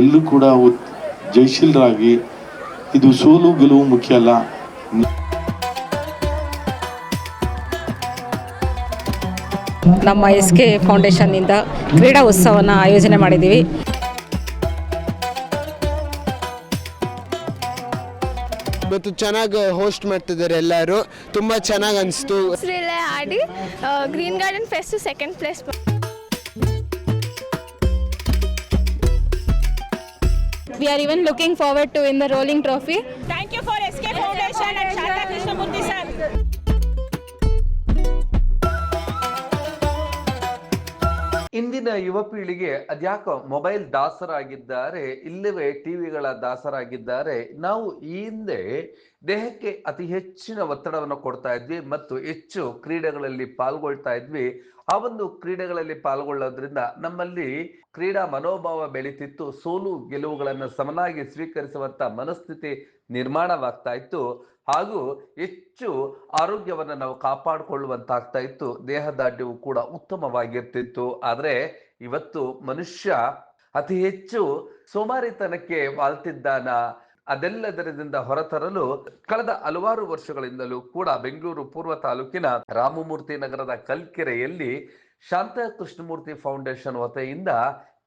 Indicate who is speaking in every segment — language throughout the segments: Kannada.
Speaker 1: ಎಲ್ಲರೂ ಕೂಡ ಜಯಶೀಲರಾಗಿ ಇದು ಸೋಲು ಗೆಲುವು ಮುಖ್ಯ ಅಲ್ಲ.
Speaker 2: ನಮ್ಮ ಎಸ್ ಕೆ ಫೌಂಡೇಶನ್ನಿಂದ ಕ್ರೀಡಾ ಉತ್ಸವನ ಆಯೋಜನೆ ಮಾಡಿದ್ದೀವಿ.
Speaker 3: ಮತ್ತು ಚೆನ್ನಾಗಿ ಹೋಸ್ಟ್ ಮಾಡ್ತಿದ್ದಾರೆ ಎಲ್ಲರೂ. ತುಂಬಾ ಚೆನ್ನಾಗಿ ಅನಿಸ್ತು.
Speaker 4: ಆಡಿ green garden fest second place
Speaker 5: We are even looking forward to in the rolling trophy.
Speaker 6: Thank you for SK Foundation and Shanta Krishnamurthy sir.
Speaker 7: ಇಂದಿನ ಯುವ ಪೀಳಿಗೆ ಅದ್ಯಾಕೋ ಮೊಬೈಲ್ ದಾಸರಾಗಿದ್ದಾರೆ ಇಲ್ಲವೇ ಟಿವಿಗಳ ದಾಸರಾಗಿದ್ದಾರೆ ನಾವು ಈ ಹಿಂದೆ ದೇಹಕ್ಕೆ ಅತಿ ಹೆಚ್ಚಿನ ಒತ್ತಡವನ್ನು ಕೊಡ್ತಾ ಇದ್ವಿ ಮತ್ತು ಹೆಚ್ಚು ಕ್ರೀಡೆಗಳಲ್ಲಿ ಪಾಲ್ಗೊಳ್ತಾ ಇದ್ವಿ. ಆ ಒಂದು ಕ್ರೀಡೆಗಳಲ್ಲಿ ಪಾಲ್ಗೊಳ್ಳೋದ್ರಿಂದ ನಮ್ಮಲ್ಲಿ ಕ್ರೀಡಾ ಮನೋಭಾವ ಬೆಳೀತಿತ್ತು. ಸೋಲು ಗೆಲುವುಗಳನ್ನು ಸಮನಾಗಿ ಸ್ವೀಕರಿಸುವಂತ ಮನಸ್ಥಿತಿ ನಿರ್ಮಾಣವಾಗ್ತಾ ಇತ್ತು. ಹಾಗೂ ಹೆಚ್ಚು ಆರೋಗ್ಯವನ್ನು ನಾವು ಕಾಪಾಡಿಕೊಳ್ಳುವಂತಾಗ್ತಾ ಇತ್ತು. ದೇಹದಾಢ್ಯವು ಕೂಡ ಉತ್ತಮವಾಗಿರ್ತಿತ್ತು. ಆದರೆ ಇವತ್ತು ಮನುಷ್ಯ ಅತಿ ಹೆಚ್ಚು ಸೋಮಾರಿತನಕ್ಕೆ ವಾಲ್ತಿದ್ದಾನ? ಅದೆಲ್ಲದರಿಂದ ಹೊರತರಲು ಕಳೆದ ಹಲವಾರು ವರ್ಷಗಳಿಂದಲೂ ಕೂಡ ಬೆಂಗಳೂರು ಪೂರ್ವ ತಾಲೂಕಿನ ರಾಮಮೂರ್ತಿ ನಗರದ ಕಲ್ಕೆರೆಯಲ್ಲಿ ಶಾಂತ ಕೃಷ್ಣಮೂರ್ತಿ ಫೌಂಡೇಶನ್ ವತಿಯಿಂದ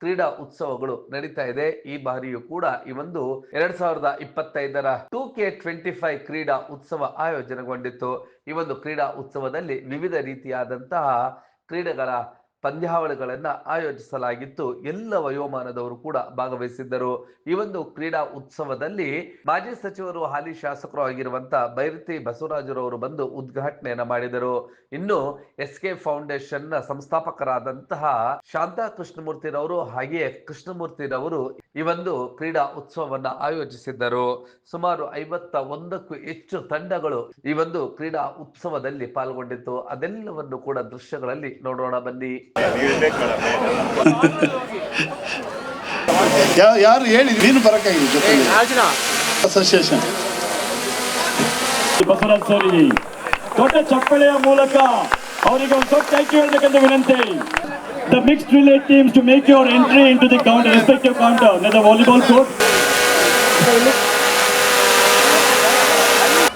Speaker 7: ಕ್ರೀಡಾ ಉತ್ಸವಗಳು ನಡೀತಾ ಇದೆ. ಈ ಬಾರಿಯೂ ಕೂಡ ಈ ಒಂದು ಎರಡ್ ಸಾವಿರದ ಇಪ್ಪತ್ತೈದರ ಟೂ ಕೆ ಟ್ವೆಂಟಿ ಫೈವ್ ಕ್ರೀಡಾ ಉತ್ಸವ ಆಯೋಜನೆಗೊಂಡಿತ್ತು. ಈ ಒಂದು ಕ್ರೀಡಾ ಉತ್ಸವದಲ್ಲಿ ವಿವಿಧ ರೀತಿಯಾದಂತಹ ಕ್ರೀಡೆಗಳ ಪಂದ್ಯಾವಳಿಗಳನ್ನ ಆಯೋಜಿಸಲಾಗಿತ್ತು. ಎಲ್ಲ ವಯೋಮಾನದವರು ಕೂಡ ಭಾಗವಹಿಸಿದ್ದರು. ಈ ಒಂದು ಕ್ರೀಡಾ ಉತ್ಸವದಲ್ಲಿ ಮಾಜಿ ಸಚಿವರು, ಹಾಲಿ ಶಾಸಕರು ಆಗಿರುವಂತಹ ಬೈರತಿ ಬಸವರಾಜರವರು ಬಂದು ಉದ್ಘಾಟನೆಯನ್ನ ಮಾಡಿದರು. ಇನ್ನು ಎಸ್ ಕೆ ಫೌಂಡೇಶನ್ನ ಸಂಸ್ಥಾಪಕರಾದಂತಹ ಶಾಂತಾ ಕೃಷ್ಣಮೂರ್ತಿರವರು ಹಾಗೆಯೇ ಕೃಷ್ಣಮೂರ್ತಿರವರು ಈ ಒಂದು ಕ್ರೀಡಾ ಉತ್ಸವವನ್ನ ಆಯೋಜಿಸಿದ್ದರು. ಸುಮಾರು ಐವತ್ತ ಒಂದಕ್ಕೂ ಹೆಚ್ಚು ತಂಡಗಳು ಈ ಒಂದು ಕ್ರೀಡಾ ಉತ್ಸವದಲ್ಲಿ ಪಾಲ್ಗೊಂಡಿತ್ತು. ಅದೆಲ್ಲವನ್ನು ಕೂಡ ದೃಶ್ಯಗಳಲ್ಲಿ ನೋಡೋಣ ಬನ್ನಿ.
Speaker 1: ಯಾರು ಹೇಳಿ ನೀನು ಬರಕ್ಕಾಗಿದೆ ಜೊತೆ ಅಸೋಸಿಯೇಷನ್
Speaker 8: ಬಸವರಾಜ್ ಸೋರಿ ದೊಡ್ಡ ಚಪ್ಪಳೆಯ ಮೂಲಕ ಅವರಿಗೆ ಒಂದು ದೊಡ್ಡ ಥ್ಯಾಂಕ್ ಯು ಹೇಳಬೇಕೆಂದು ವಿನಂತಿ. The mixed relay teams to make your entry in to the counter respective counter the volleyball court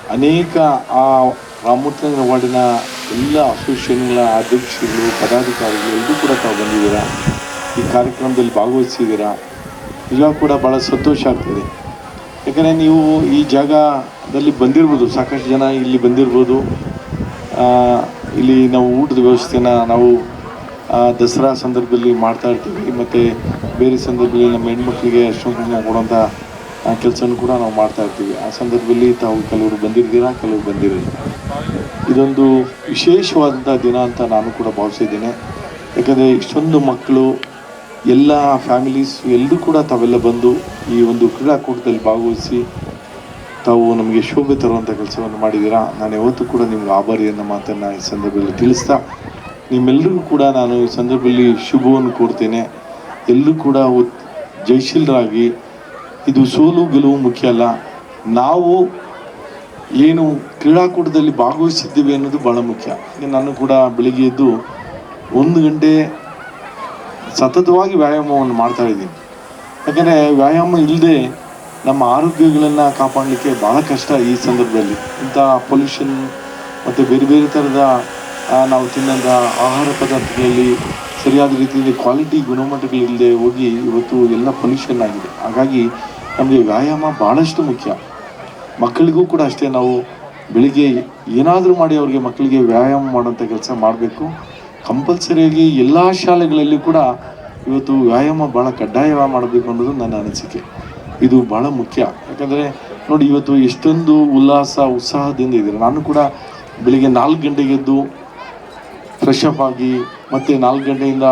Speaker 1: ಅನೇಕ ಆ ಪ್ರಾಮುಖ್ಯ ವಾರ್ಡಿನ ಎಲ್ಲ ಅಸೋಸಿಯೇಷನ್ಗಳ ಅಧ್ಯಕ್ಷರುಗಳು ಪದಾಧಿಕಾರಿಗಳು ಎಲ್ಲರೂ ಕೂಡ ತಾವು ಬಂದಿದ್ದೀರಾ? ಈ ಕಾರ್ಯಕ್ರಮದಲ್ಲಿ ಭಾಗವಹಿಸಿದ್ದೀರಾ? ನಿಜವಾಗ ಕೂಡ ಭಾಳ ಸಂತೋಷ ಆಗ್ತದೆ. ಯಾಕಂದರೆ ನೀವು ಈ ಜಾಗದಲ್ಲಿ ಬಂದಿರ್ಬೋದು, ಸಾಕಷ್ಟು ಜನ ಇಲ್ಲಿ ಬಂದಿರ್ಬೋದು. ಇಲ್ಲಿ ನಾವು ಊಟದ ವ್ಯವಸ್ಥೆನ ನಾವು ದಸರಾ ಸಂದರ್ಭದಲ್ಲಿ ಮಾಡ್ತಾ ಇರ್ತೀವಿ. ಮತ್ತು ಬೇರೆ ಸಂದರ್ಭದಲ್ಲಿ ನಮ್ಮ ಹೆಣ್ಮಕ್ಳಿಗೆ ಅಷ್ಟೊಂದು ಕೊಡುವಂಥ ಕೆಲಸವನ್ನು ಕೂಡ ನಾವು ಮಾಡ್ತಾ ಇರ್ತೀವಿ. ಆ ಸಂದರ್ಭದಲ್ಲಿ ತಾವು ಕೆಲವರು ಬಂದಿರ್ತೀರಾ ಕೆಲವರು ಬಂದಿರಲಿಲ್ಲ ಇದೊಂದು ವಿಶೇಷವಾದಂಥ ದಿನ ಅಂತ ನಾನು ಕೂಡ ಭಾವಿಸಿದ್ದೇನೆ. ಯಾಕಂದರೆ ಇಷ್ಟೊಂದು ಮಕ್ಕಳು, ಎಲ್ಲ ಫ್ಯಾಮಿಲೀಸ್ ಎಲ್ಲರೂ ಕೂಡ ತಾವೆಲ್ಲ ಬಂದು ಈ ಒಂದು ಕ್ರೀಡಾಕೂಟದಲ್ಲಿ ಭಾಗವಹಿಸಿ ತಾವು ನಮಗೆ ಶೋಭೆ ತರುವಂಥ ಕೆಲಸವನ್ನು ಮಾಡಿದ್ದೀರಾ. ನಾನು ಯಾವತ್ತೂ ಕೂಡ ನಿಮ್ಗೆ ಆಭಾರಿ ಅನ್ನೋ ಮಾತನ್ನು ಈ ಸಂದರ್ಭದಲ್ಲಿ ತಿಳಿಸ್ತಾ ನಿಮ್ಮೆಲ್ಲರಿಗೂ ಕೂಡ ನಾನು ಈ ಸಂದರ್ಭದಲ್ಲಿ ಶುಭವನ್ನು ಕೋರ್ತೇನೆ. ಎಲ್ಲರೂ ಕೂಡ ಜಯಶೀಲರಾಗಿ ಇದು ಸೋಲು, ಗೆಲುವು ಮುಖ್ಯ ಅಲ್ಲ. ನಾವು ಏನು ಕ್ರೀಡಾಕೂಟದಲ್ಲಿ ಭಾಗವಹಿಸಿದ್ದೀವಿ ಅನ್ನೋದು ಭಾಳ ಮುಖ್ಯ. ನಾನು ಕೂಡ ಬೆಳಿಗ್ಗೆ ಎದ್ದು ಒಂದು ಗಂಟೆ ಸತತವಾಗಿ ವ್ಯಾಯಾಮವನ್ನು ಮಾಡ್ತಾ ಇದ್ದೀನಿ. ಯಾಕಂದರೆ ವ್ಯಾಯಾಮ ಇಲ್ಲದೆ ನಮ್ಮ ಆರೋಗ್ಯಗಳನ್ನು ಕಾಪಾಡಲಿಕ್ಕೆ ಭಾಳ ಕಷ್ಟ ಈ ಸಂದರ್ಭದಲ್ಲಿ. ಇಂಥ ಪೊಲ್ಯೂಷನ್ ಮತ್ತು ಬೇರೆ ಬೇರೆ ಥರದ ನಾವು ತಿನ್ನಂಥ ಆಹಾರ ಪದಾರ್ಥಗಳಲ್ಲಿ ಸರಿಯಾದ ರೀತಿಯಲ್ಲಿ ಕ್ವಾಲಿಟಿ ಗುಣಮಟ್ಟಗಳಿಲ್ಲದೆ ಹೋಗಿ ಇವತ್ತು ಎಲ್ಲ ಪೊಲ್ಯೂಷನ್ ಆಗಿದೆ. ಹಾಗಾಗಿ ನಮಗೆ ವ್ಯಾಯಾಮ ಭಾಳಷ್ಟು ಮುಖ್ಯ. ಮಕ್ಕಳಿಗೂ ಕೂಡ ಅಷ್ಟೇ ನಾವು ಬೆಳಿಗ್ಗೆ ಏನಾದರೂ ಮಾಡಿ ಅವ್ರಿಗೆ ಮಕ್ಕಳಿಗೆ ವ್ಯಾಯಾಮ ಮಾಡೋಂಥ ಕೆಲಸ ಮಾಡಬೇಕು. ಕಂಪಲ್ಸರಿಯಾಗಿ ಎಲ್ಲ ಶಾಲೆಗಳಲ್ಲಿ ಕೂಡ ಇವತ್ತು ವ್ಯಾಯಾಮ ಭಾಳ ಕಡ್ಡಾಯವಾಗಿ ಮಾಡಬೇಕು ಅನ್ನೋದು ನನ್ನ ಅನಿಸಿಕೆ. ಇದು ಭಾಳ ಮುಖ್ಯ. ಯಾಕಂದರೆ ನೋಡಿ ಇವತ್ತು ಎಷ್ಟೊಂದು ಉಲ್ಲಾಸ, ಉತ್ಸಾಹದಿಂದ ಇದ್ದಾರೆ. ನಾನು ಕೂಡ ಬೆಳಿಗ್ಗೆ ನಾಲ್ಕು ಗಂಟೆಗೆ ಎದ್ದು ಫ್ರೆಶ್ ಅಪ್ ಆಗಿ ಮತ್ತು ನಾಲ್ಕು ಗಂಟೆಯಿಂದ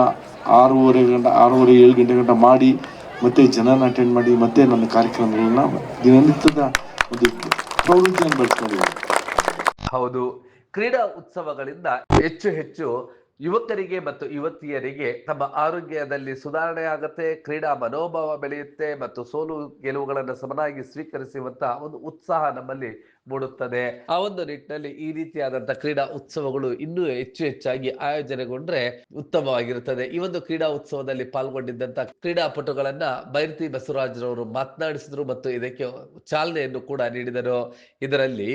Speaker 1: ಆರೂವರೆ ಗಂಟೆ, ಆರೂವರೆ ಏಳು ಗಂಟೆ ಗಂಟ ಮಾಡಿ ಮತ್ತೆ ಜನನ ಅಟೆಂಡ್ ಮಾಡಿ ಮತ್ತೆ ನನ್ನ ಕಾರ್ಯಕ್ರಮಗಳನ್ನ ದಿನನಿತ್ಯದ ಒಂದು ಪ್ರವೃತ್ತಿಯನ್ನು ಬೆಳೆಸ್ಕೊಂಡಿದ್ದೀನಿ
Speaker 7: ಹೌದು. ಕ್ರೀಡಾ ಉತ್ಸವಗಳಿಂದ ಹೆಚ್ಚು ಹೆಚ್ಚು ಯುವಕರಿಗೆ ಮತ್ತು ಯುವತಿಯರಿಗೆ ತಮ್ಮ ಆರೋಗ್ಯದಲ್ಲಿ ಸುಧಾರಣೆ ಆಗುತ್ತೆ, ಕ್ರೀಡಾ ಮನೋಭಾವ ಬೆಳೆಯುತ್ತೆ ಮತ್ತು ಸೋಲು ಗೆಲುವುಗಳನ್ನು ಸಮನಾಗಿ ಸ್ವೀಕರಿಸುವಂತಹ ಒಂದು ಉತ್ಸಾಹ ನಮ್ಮಲ್ಲಿ ಮೂಡುತ್ತದೆ. ಆ ಒಂದು ನಿಟ್ಟಿನಲ್ಲಿ ಈ ರೀತಿಯಾದಂತಹ ಕ್ರೀಡಾ ಉತ್ಸವಗಳು ಇನ್ನೂ ಹೆಚ್ಚು ಹೆಚ್ಚಾಗಿ ಆಯೋಜನೆಗೊಂಡ್ರೆ ಉತ್ತಮವಾಗಿರುತ್ತದೆ. ಈ ಒಂದು ಕ್ರೀಡಾ ಉತ್ಸವದಲ್ಲಿ ಪಾಲ್ಗೊಂಡಿದ್ದಂತ ಕ್ರೀಡಾಪಟುಗಳನ್ನ ಬೈರತಿ ಬಸವರಾಜರವರು ಮಾತನಾಡಿಸಿದ್ರು ಮತ್ತು ಇದಕ್ಕೆ ಚಾಲನೆಯನ್ನು ಕೂಡ ನೀಡಿದರು. ಇದರಲ್ಲಿ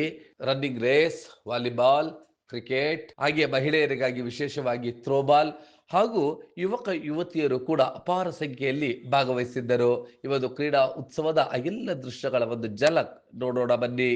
Speaker 7: ರನ್ನಿಂಗ್ ರೇಸ್, ವಾಲಿಬಾಲ್ ಕ್ರಿಕೆಟ್ ಹಾಗೆ ಮಹಿಳೆಯರಿಗಾಗಿ ವಿಶೇಷವಾಗಿ ಥ್ರೋಬಾಲ್ ಹಾಗೂ ಯುವಕ, ಯುವತಿಯರು ಕೂಡ ಅಪಾರ ಸಂಖ್ಯೆಯಲ್ಲಿ ಭಾಗವಹಿಸಿದ್ದರು. ಇವತ್ತು ಕ್ರೀಡಾ ಉತ್ಸವದ ಎಲ್ಲ ದೃಶ್ಯಗಳ ಒಂದು ಝಲಕ್ ನೋಡೋಣ ಬನ್ನಿ.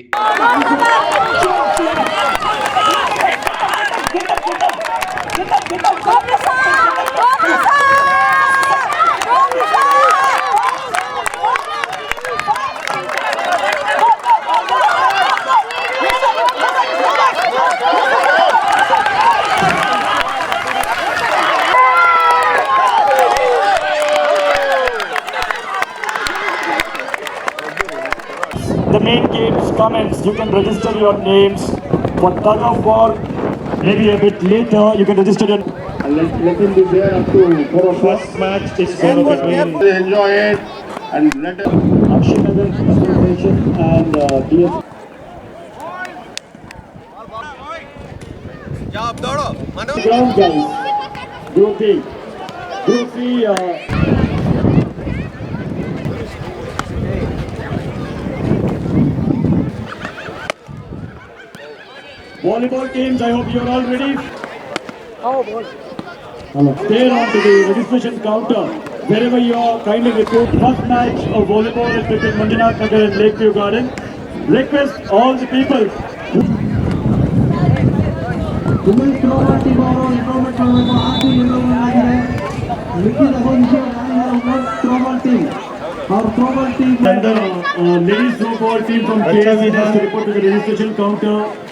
Speaker 8: You can register your names for tug of war. Maybe a bit later, you can register your.
Speaker 9: Let, let him be there up to four o'clock.
Speaker 8: First match is going to between
Speaker 9: Enjoy it and let us.
Speaker 8: Akshinagar Association and uh, DS. Ground guys. Group B. Group B. Uh, volleyball games. I hope you're all ready. Oh, there on to the registration counter. Wherever you are, kindly report first match of volleyball is between Manjunath Nagar and Lakeview Garden. Request all the people.
Speaker 10: Women's Flora team are improvement from the RT Yellow Nagar. Vicky Rahonji and the Flora team. Our former team,
Speaker 8: and the uh, ladies' football team from KSC has to report to the registration counter.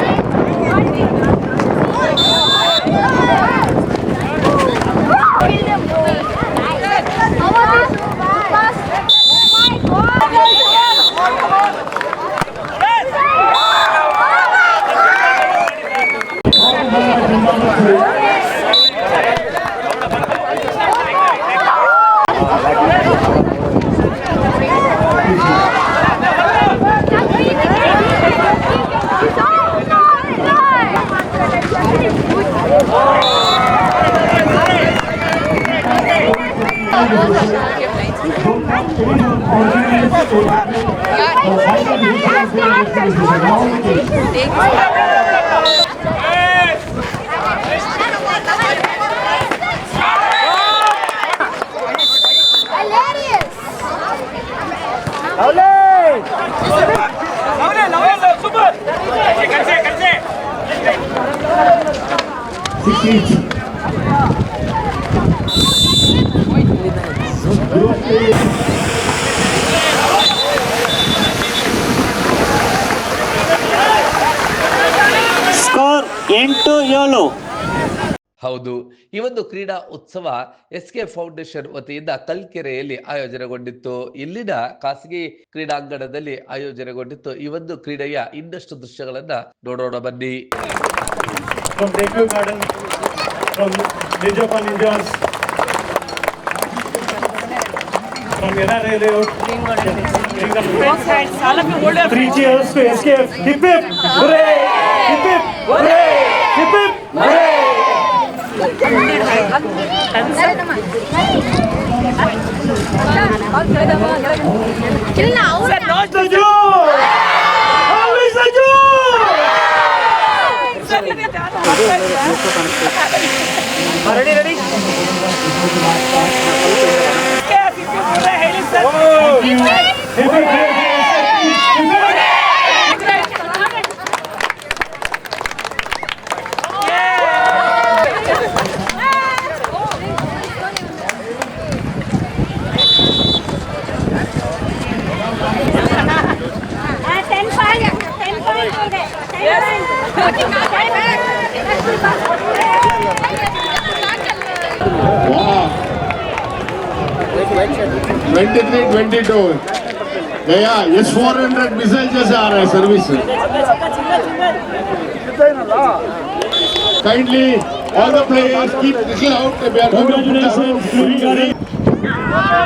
Speaker 8: score ಎಂಟು ಏಳು.
Speaker 7: ಹೌದು ಈ ಒಂದು ಕ್ರೀಡಾ ಉತ್ಸವ ಎಸ್ ಕೆ ಫೌಂಡೇಶನ್ ವತಿಯಿಂದ ಕಲ್ಕೆರೆಯಲ್ಲಿ ಆಯೋಜನೆಗೊಂಡಿತ್ತು. ಇಲ್ಲಿನ ಖಾಸಗಿ ಕ್ರೀಡಾಂಗಣದಲ್ಲಿ ಆಯೋಜನೆಗೊಂಡಿತ್ತು. ಈ ಒಂದು ಕ್ರೀಡೆಯ ಇನ್ನಷ್ಟು ದೃಶ್ಯಗಳನ್ನ ನೋಡೋಣ ಬನ್ನಿ.
Speaker 8: from Deco Garden, from Nijopa Ninjas, from Yena Railroad. Both sides, all of you hold up. Three cheers to SKF. Hip hip! Hooray! Hip hip! Hooray! Hip hip! Hooray! Till
Speaker 4: now, sir, no, ready, ready?
Speaker 9: Twenty three twenty two भैया एस फोर हंड्रेड मिसाइल जैसे आ रहा है service kindly all the players keep little out we are
Speaker 8: Congratulations, Green Garden.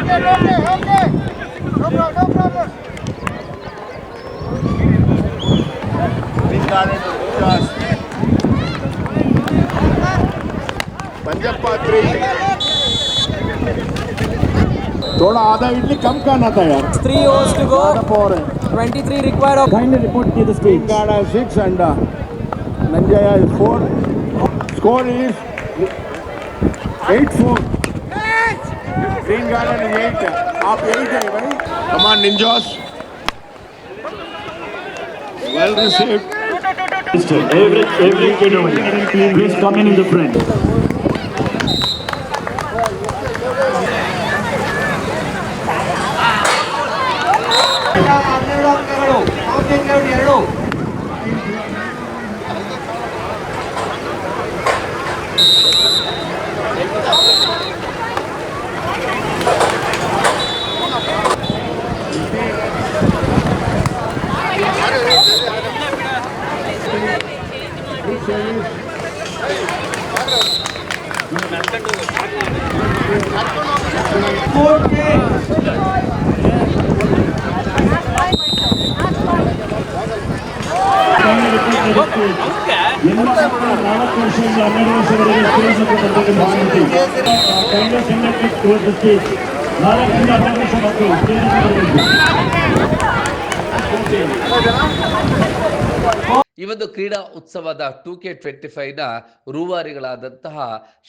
Speaker 9: Punjab पात्री थोड़ा आधा इडली कम करना था यार।
Speaker 10: Three overs to go twenty three required of
Speaker 8: final report की दिस
Speaker 9: टीम है six and Nanjaya is four score is eight four green garden is eight आप एट है भाई। कमान निंजोस well received Mr.
Speaker 8: Everett, every, every, every, please come in in the front. Kindly report to the stage. ಎಲ್ಲ ಮಕ್ಕಳು ನಾಲ್ಕು ವರ್ಷದಿಂದ ಹನ್ನೆರಡು ವರ್ಷದವರೆಗೆ ಸ್ಕೂಲ್ ಮತ್ತು ತರಬೇತಿ ಮಾಡಿಸಿ kind conducted to the stage ನಾಲ್ಕರಿಂದ ಹನ್ನೆರಡು ವರ್ಷ ಮಕ್ಕಳು ಸ್ಟೇಜ್ ಬರಬೇಕು
Speaker 7: ಒಂದು ಕ್ರೀಡಾ ಉತ್ಸವದ ಟೂ ಕೆ ಟ್ವೆಂಟಿ ಫೈವ್ನ ರೂವಾರಿಗಳಾದಂತಹ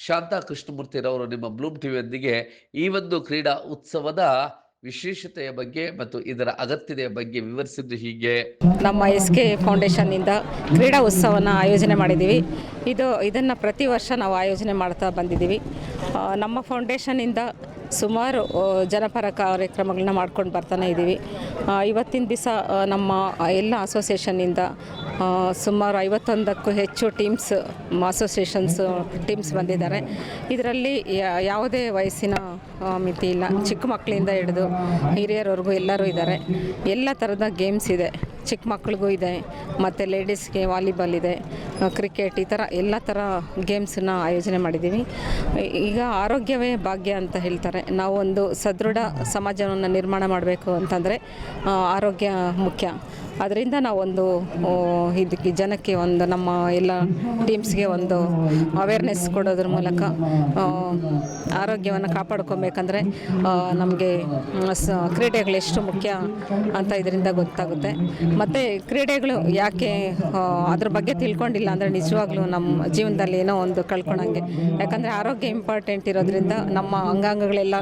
Speaker 7: ಶಾಂತಾ ಕೃಷ್ಣಮೂರ್ತಿರವರು ನಿಮ್ಮ ಬ್ಲೂಮ್ ಟಿವಿಯೊಂದಿಗೆ ಈ ಒಂದು ಕ್ರೀಡಾ ಉತ್ಸವದ ವಿಶೇಷತೆಯ ಬಗ್ಗೆ ಮತ್ತು ಇದರ ಅಗತ್ಯತೆಯ ಬಗ್ಗೆ ವಿವರಿಸಿದ್ದು ಹೀಗೆ.
Speaker 2: ನಮ್ಮ ಎಸ್ ಕೆ ಫೌಂಡೇಶನ್ನಿಂದ ಕ್ರೀಡಾ ಉತ್ಸವನ ಆಯೋಜನೆ ಮಾಡಿದ್ದೀವಿ. ಇದು, ಇದನ್ನು ಪ್ರತಿ ವರ್ಷ ನಾವು ಆಯೋಜನೆ ಮಾಡ್ತಾ ಬಂದಿದ್ದೀವಿ. ನಮ್ಮ ಫೌಂಡೇಶನ್ನಿಂದ ಸುಮಾರು ಜನಪರ ಕಾರ್ಯಕ್ರಮಗಳನ್ನ ಮಾಡ್ಕೊಂಡು ಬರ್ತಾನೆ ಇದ್ದೀವಿ ಇವತ್ತಿನ ದಿವಸ ನಮ್ಮ ಎಲ್ಲ ಅಸೋಸಿಯೇಷನ್ನಿಂದ ಸುಮಾರು ಐವತ್ತೊಂದಕ್ಕೂ ಹೆಚ್ಚು ಟೀಮ್ಸ್ ಅಸೋಸಿಯೇಷನ್ಸ್ ಟೀಮ್ಸ್ ಬಂದಿದ್ದಾರೆ. ಇದರಲ್ಲಿ ಯಾವುದೇ ವಯಸ್ಸಿನ ಮಿತಿ ಇಲ್ಲ. ಚಿಕ್ಕ ಮಕ್ಕಳಿಂದ ಹಿಡಿದು ಹಿರಿಯರವರೆಗೂ ಎಲ್ಲರೂ ಇದ್ದಾರೆ. ಎಲ್ಲ ಥರದ ಗೇಮ್ಸ್ ಇದೆ. ಚಿಕ್ಕ ಮಕ್ಳಿಗೂ ಇದೆ. ಮತ್ತು ಲೇಡೀಸ್ಗೆ ವಾಲಿಬಾಲ್ ಇದೆ ಕ್ರಿಕೆಟ್ ಈ ಥರ ಎಲ್ಲ ಥರ ಗೇಮ್ಸನ್ನ ಆಯೋಜನೆ ಮಾಡಿದ್ದೀವಿ. ಈಗ ಆರೋಗ್ಯವೇ ಭಾಗ್ಯ ಅಂತ ಹೇಳ್ತಾರೆ. ನಾವು ಒಂದು ಸದೃಢ ಸಮಾಜವನ್ನು ನಿರ್ಮಾಣ ಮಾಡಬೇಕು ಅಂತಂದರೆ ಆರೋಗ್ಯ ಮುಖ್ಯ. ಅದರಿಂದ ನಾವೊಂದು ಇದಕ್ಕೆ ಜನಕ್ಕೆ ಒಂದು ನಮ್ಮ ಎಲ್ಲ ಟೀಮ್ಸ್ಗೆ ಒಂದು ಅವೇರ್ನೆಸ್ ಕೊಡೋದ್ರ ಮೂಲಕ ಆರೋಗ್ಯವನ್ನು ಕಾಪಾಡ್ಕೊಬೇಕಂದ್ರೆ ನಮಗೆ ಕ್ರೀಡೆಗಳು ಎಷ್ಟು ಮುಖ್ಯ ಅಂತ ಇದರಿಂದ ಗೊತ್ತಾಗುತ್ತೆ. ಮತ್ತು ಕ್ರೀಡೆಗಳು ಯಾಕೆ ಅದ್ರ ಬಗ್ಗೆ ತಿಳ್ಕೊಂಡಿಲ್ಲ ಅಂದರೆ ನಿಜವಾಗ್ಲೂ ನಮ್ಮ ಜೀವನದಲ್ಲಿ ಏನೋ ಒಂದು ಕಳ್ಕೊಳಂಗೆ. ಯಾಕಂದರೆ ಆರೋಗ್ಯ ಇಂಪಾರ್ಟೆಂಟ್ ಇರೋದ್ರಿಂದ ನಮ್ಮ ಅಂಗಾಂಗಗಳೆಲ್ಲ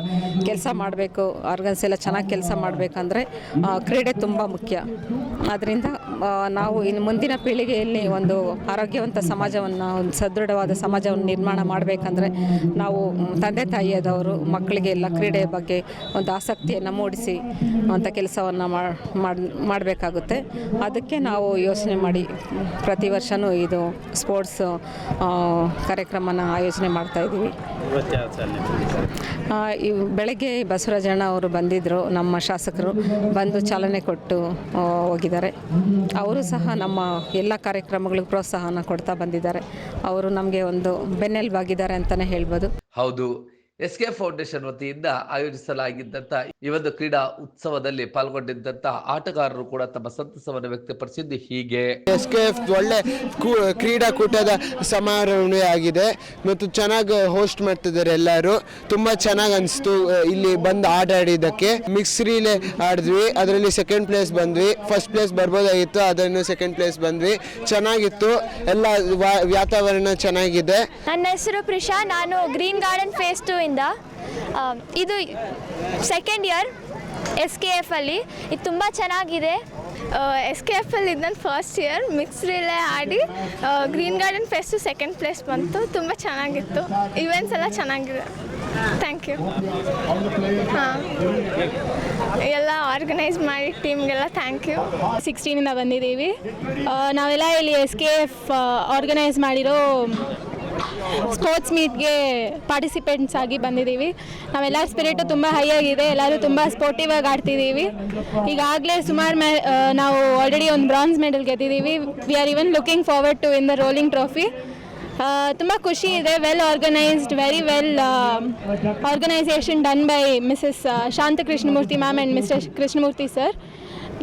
Speaker 2: ಕೆಲಸ ಮಾಡಬೇಕು ಆರ್ಗನ್ಸ್ ಎಲ್ಲ ಚೆನ್ನಾಗಿ ಕೆಲಸ ಮಾಡಬೇಕಂದ್ರೆ ಕ್ರೀಡೆ ತುಂಬ ಮುಖ್ಯ. ಅದರಿಂದ ನಾವು ಇನ್ನು ಮುಂದಿನ ಪೀಳಿಗೆಯಲ್ಲಿ ಒಂದು ಆರೋಗ್ಯವಂತ ಸಮಾಜವನ್ನು, ಒಂದು ಸದೃಢವಾದ ಸಮಾಜವನ್ನು ನಿರ್ಮಾಣ ಮಾಡಬೇಕಂದ್ರೆ ನಾವು ತಂದೆ ತಾಯಿಯಾದವರು, ಮಕ್ಕಳಿಗೆ ಎಲ್ಲ ಕ್ರೀಡೆ ಬಗ್ಗೆ ಒಂದು ಆಸಕ್ತಿಯನ್ನು ಮೂಡಿಸಿ ಅಂಥ ಕೆಲಸವನ್ನು ಮಾಡಬೇಕಾಗುತ್ತೆ. ಅದಕ್ಕೆ ನಾವು ಯೋಚನೆ ಮಾಡಿ, ಪ್ರತಿ ವರ್ಷವೂ ಇದು ಸ್ಪೋರ್ಟ್ಸ್ ಕಾರ್ಯಕ್ರಮನ ಆಯೋಜನೆ ಮಾಡ್ತಾಯಿದ್ದೀವಿ ಆ, ಈ ಬೆಳಗ್ಗೆ ಬಸವರಾಜಣ್ಣ ಅವರು ಬಂದಿದ್ರು ನಮ್ಮ ಶಾಸಕರು ಬಂದು ಚಾಲನೆ ಕೊಟ್ಟು ಹೋಗಿದ್ದಾರೆ. ಅವರು ಸಹ ನಮ್ಮ ಎಲ್ಲ ಕಾರ್ಯಕ್ರಮಗಳಿಗೆ ಪ್ರೋತ್ಸಾಹನ ಕೊಡ್ತಾ ಬಂದಿದ್ದಾರೆ. ಅವರು ನಮಗೆ ಒಂದು ಬೆನ್ನೆಲುಬಾಗಿದ್ದಾರೆ ಅಂತಲೇ ಹೇಳ್ಬೋದು.
Speaker 7: ಹೌದು ಎಸ್ ಕೆ ಫೌಂಡೇಶನ್ ವತಿಯಿಂದ ಆಯೋಜಿಸಲಾಗಿದ್ದಂಥ ಈ ಒಂದು ಕ್ರೀಡಾ ಉತ್ಸವದಲ್ಲಿ ಪಾಲ್ಗೊಂಡಿದ್ದಂಥ ಆಟಗಾರರು ಕೂಡ ತಮ್ಮ ಸಂತಸವನ್ನು ವ್ಯಕ್ತಪಡಿಸಿದ್ದು ಹೀಗೆ.
Speaker 3: ಎಸ್ ಕೆ ಎಫ್ ಒಳ್ಳೆ ಕ್ರೀಡಾಕೂಟದ ಸಮಾರೋಹಣೆ ಆಗಿದೆ ಮತ್ತು ಚೆನ್ನಾಗಿ ಹೋಸ್ಟ್ ಮಾಡ್ತಿದ್ದಾರೆ ಎಲ್ಲರೂ. ತುಂಬಾ ಚೆನ್ನಾಗಿ ಅನಿಸ್ತು ಇಲ್ಲಿ ಬಂದು ಆಟ ಆಡಿದ್ದಕ್ಕೆ. ಮಿಕ್ಸ್ ರೀಲೆ ಆಡಿದ್ವಿ ಅದರಲ್ಲಿ ಸೆಕೆಂಡ್ ಪ್ಲೇಸ್ ಬಂದ್ವಿ. ಫಸ್ಟ್ ಪ್ಲೇಸ್ ಬರ್ಬೋದಾಗಿತ್ತು ಅದನ್ನು ಸೆಕೆಂಡ್ ಪ್ಲೇಸ್ ಬಂದ್ವಿ. ಚೆನ್ನಾಗಿತ್ತು ಎಲ್ಲ ವಾ- ವಾತಾವರಣ ಚೆನ್ನಾಗಿದೆ.
Speaker 4: ನನ್ನ ಹೆಸರು ಪ್ರಿಶಾ ನಾನು ಗ್ರೀನ್ ಗಾರ್ಡನ್ ಫೇಸ್ ಟೂ ಇಂದ ಇದು second year S K F ಅಲ್ಲಿ. ಇದು ತುಂಬ ಚೆನ್ನಾಗಿದೆ. ಎಸ್ ಕೆ ಎಫ್ ಅಲ್ಲಿ ನನ್ನ ಫಸ್ಟ್ ಇಯರ್ ಮಿಕ್ಸ್ ರಿಲೇ ಆಡಿ green garden fest second place ಬಂತು. ತುಂಬ ಚೆನ್ನಾಗಿತ್ತು. ಇವೆಂಟ್ಸ್ ಎಲ್ಲ ಚೆನ್ನಾಗಿದೆ. ಥ್ಯಾಂಕ್ ಯು ಹಾಂ. ಎಲ್ಲ ಆರ್ಗನೈಸ್ ಮಾಡಿ ಟೀಮ್ಗೆಲ್ಲ ಥ್ಯಾಂಕ್ ಯು
Speaker 5: ಸಿಕ್ಸ್ಟೀನಿಂದ ಬಂದಿದ್ದೀವಿ. ನಾವೆಲ್ಲ ಇಲ್ಲಿ ಎಸ್ ಕೆ ಎಫ್ ಆರ್ಗನೈಸ್ ಮಾಡಿರೋ ಸ್ಪೋರ್ಟ್ಸ್ ಮೀಟ್ಗೆ ಪಾರ್ಟಿಸಿಪೇಟ್ಸ್ ಆಗಿ ಬಂದಿದ್ದೀವಿ. ನಾವೆಲ್ಲ ಸ್ಪಿರಿಟು ತುಂಬ ಹೈ ಆಗಿದೆ. ಎಲ್ಲರೂ ತುಂಬ ಸ್ಪೋರ್ಟಿವ್ ಆಗಿ ಆಡ್ತಿದ್ದೀವಿ. ಈಗಾಗಲೇ ಸುಮಾರು ಮೆ ನಾವು ಆಲ್ರೆಡಿ ಒಂದು bronze medal ಗೆದ್ದಿದ್ದೀವಿ. We are even looking forward to in the rolling trophy ತುಂಬ ಖುಷಿ ಇದೆ. Well organised very well organisation done by Mrs Shanta Krishnamurthy ma'am and Mr Krishnamurthy sir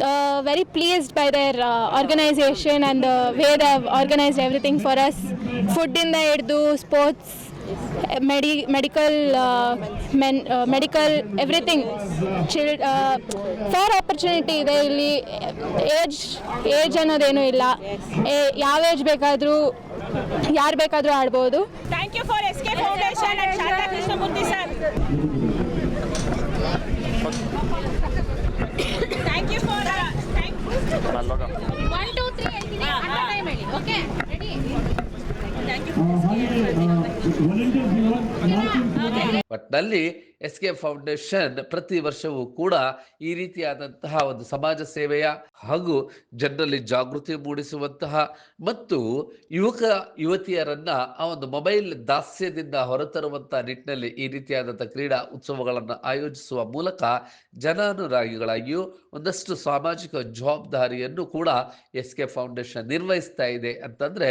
Speaker 5: uh, very pleased by their uh, organization and the way they have organized everything for us. Food in the Irdu, sports, uh, medi- medical, uh, men, uh, medical, everything. Child, uh, fair opportunity ಇದೆ ಇಲ್ಲಿ ಏಜ್ ಏಜ್ ಅನ್ನೋದೇನೂ ಇಲ್ಲ ಏ- ಯಾವ ಏಜ್ ಬೇಕಾದರೂ ಯಾರು ಬೇಕಾದರೂ ಆಡ್ಬೋದು
Speaker 6: you for SK Foundation and Shanta Krishnamurthy sir. Thank you for uh, thank
Speaker 5: one two three ಹೇಳ್ತೀನಿ ಟೈಮ್ ಹೇಳಿ ಓಕೆ ರೆಡಿ
Speaker 7: ಒಟ್ಟಿನಲ್ಲಿ ಎಸ್ ಕೆ ಫೌಂಡೇಶನ್ ಪ್ರತಿ ವರ್ಷವೂ ಕೂಡ ಈ ರೀತಿಯಾದಂತಹ ಒಂದು ಸಮಾಜ ಸೇವೆಯ ಹಾಗೂ ಜನರಲ್ಲಿ ಜಾಗೃತಿ ಮೂಡಿಸುವಂತಹ ಮತ್ತು ಯುವಕ ಯುವತಿಯರನ್ನ ಆ ಒಂದು ಮೊಬೈಲ್ ದಾಸ್ಯದಿಂದ ಹೊರತರುವಂತಹ ನಿಟ್ಟಿನಲ್ಲಿ ಈ ರೀತಿಯಾದಂತಹ ಕ್ರೀಡಾ ಉತ್ಸವಗಳನ್ನು ಆಯೋಜಿಸುವ ಮೂಲಕ ಜನಾನುರಾಗಿಗಳಾಗಿಯೂ ಒಂದಷ್ಟು ಸಾಮಾಜಿಕ ಜವಾಬ್ದಾರಿಯನ್ನು ಕೂಡ ಎಸ್ ಕೆ ಫೌಂಡೇಶನ್ ನಿರ್ವಹಿಸ್ತಾ ಇದೆ ಅಂತಂದ್ರೆ